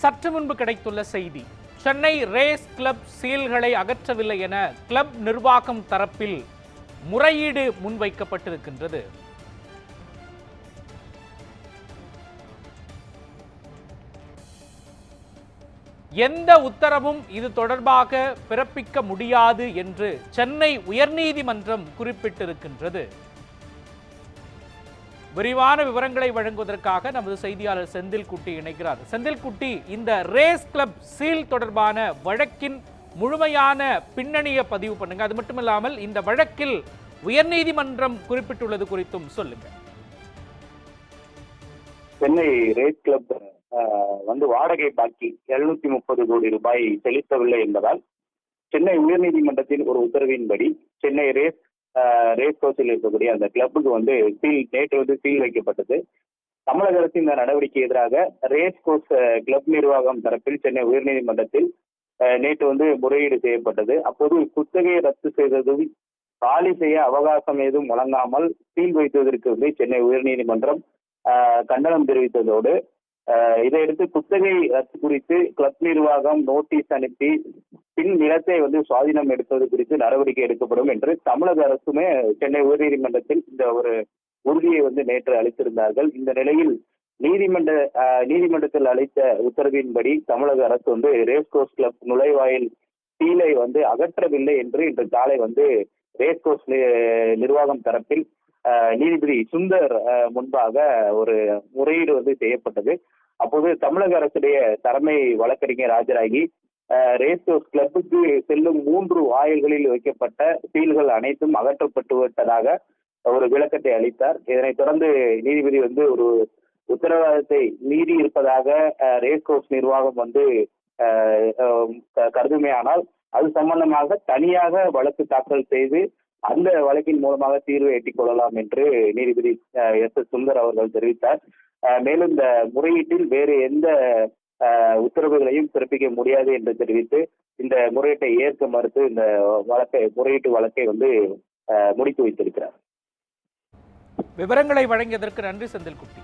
சற்று முன்பு கிடைத்துள்ள செய்தி சென்னை ரேஸ் கிளப் சீல்களை அகற்றவில்லை என கிளப் நிர்வாகம் தரப்பில் முறையீடு முன்வைக்கப்பட்டிருக்கின்றது. எந்த உத்தரவும் இது தொடர்பாக பிறப்பிக்க முடியாது என்று சென்னை உயர்நீதிமன்றம் குறிப்பிட்டிருக்கின்றது. விரிவான விவரங்களை வழங்குவதற்காக நமது செய்தியாளர் செந்தில் குட்டி இணைக்கிறார் செந்தில் குட்டி இந்த ரேஸ் கிளப் சீல் தொடர்பான வழக்கின் முழுமையான பின்னணியை பதிவு பண்ணுங்க. அது மட்டும் இல்லாமல் இந்த வழக்கில் உயர்நீதிமன்றம் குறிப்பிட்டுள்ளது குறித்தும் சொல்லுங்க. சென்னை ரேஸ் கிளப் வந்து வாடகை பாக்கி எழுநூத்தி முப்பது கோடி ரூபாய் செலுத்தவில்லை என்பதால் சென்னை உயர்நீதிமன்றத்தின் ஒரு உத்தரவின்படி சென்னை ரேஸ் ரேஸ் கோர்ஸில் இருக்கக்கூடிய அந்த கிளப்புக்கு வந்து சீல் நேற்று வந்து சீல் வைக்கப்பட்டது. தமிழக அரசின் இந்த நடவடிக்கை எதிராக ரேஸ் கோர்ஸ் கிளப் நிர்வாகம் தரப்பில் சென்னை உயர்நீதிமன்றத்தில் நேற்று வந்து முறையீடு செய்யப்பட்டது. அப்போது குத்தகையை ரத்து செய்ததும் காலி செய்ய அவகாசம் ஏதும் வழங்காமல் சீல் வைத்ததற்கு வந்து சென்னை உயர்நீதிமன்றம் கண்டனம் தெரிவித்ததோடு இதையடுத்து குத்தகை ரத்து குறித்து கிளப் நிர்வாகம் நோட்டீஸ் அனுப்பி பின் நிலத்தை வந்து சுவாதீனம் எடுப்பது குறித்து நடவடிக்கை எடுக்கப்படும் என்று தமிழக அரசுமே சென்னை உயர்நீதிமன்றத்தில் இந்த ஒரு உறுதியை வந்து நேற்று அளித்திருந்தார்கள். இந்த நிலையில் நீதிமன்ற நீதிமன்றத்தில் அளித்த உத்தரவின்படி தமிழக அரசு வந்து ரேஸ் கோர்ஸ் கிளப் நுழைவாயில் சீலை வந்து அகற்றவில்லை என்று இன்று காலை வந்து ரேஸ் கோர்ஸ் நிர்வாகம் தரப்பில் அஹ், நீதிபதி சுந்தர் முன்பாக ஒரு முறையீடு வந்து செய்யப்பட்டது. அப்போது தமிழக அரசுடைய தலைமை வழக்கறிஞர் ஆஜராகி ரேஸ் கோர்ஸ் கிளப்புக்கு செல்லும் மூன்று வாயில்களில் வைக்கப்பட்ட சீல்கள் அனைத்தும் அகற்றப்பட்டு விட்டதாக ஒரு விளக்கத்தை அளித்தார். இதனைத் தொடர்ந்து நீதிபதி வந்து ஒரு உத்தரவாதத்தை மீறி இருப்பதாக அஹ், ரேஸ் கோர்ஸ் நிர்வாகம் வந்து க- கருதுமையானால் அது சம்பந்தமாக தனியாக வழக்கு தாக்கல் செய்து அந்த வழக்கின் மூலமாக தீர்வை எட்டிக் கொள்ளலாம் என்று நீதிபதி எஸ் எஸ் சுந்தர் அவர்கள் தெரிவித்தார். மேலும் இந்த முறையீட்டில் வேறு எந்த உத்தரவுகளையும் பிறப்பிக்க முடியாது என்று தெரிவித்து இந்த முறையீட்டை ஏற்க மறுத்து இந்த வழக்கை முறையீட்டு வழக்கை வந்து முடித்து வைத்திருக்கிறார். விவரங்களை வழங்கியதற்கு நன்றி செந்தில்குட்டி.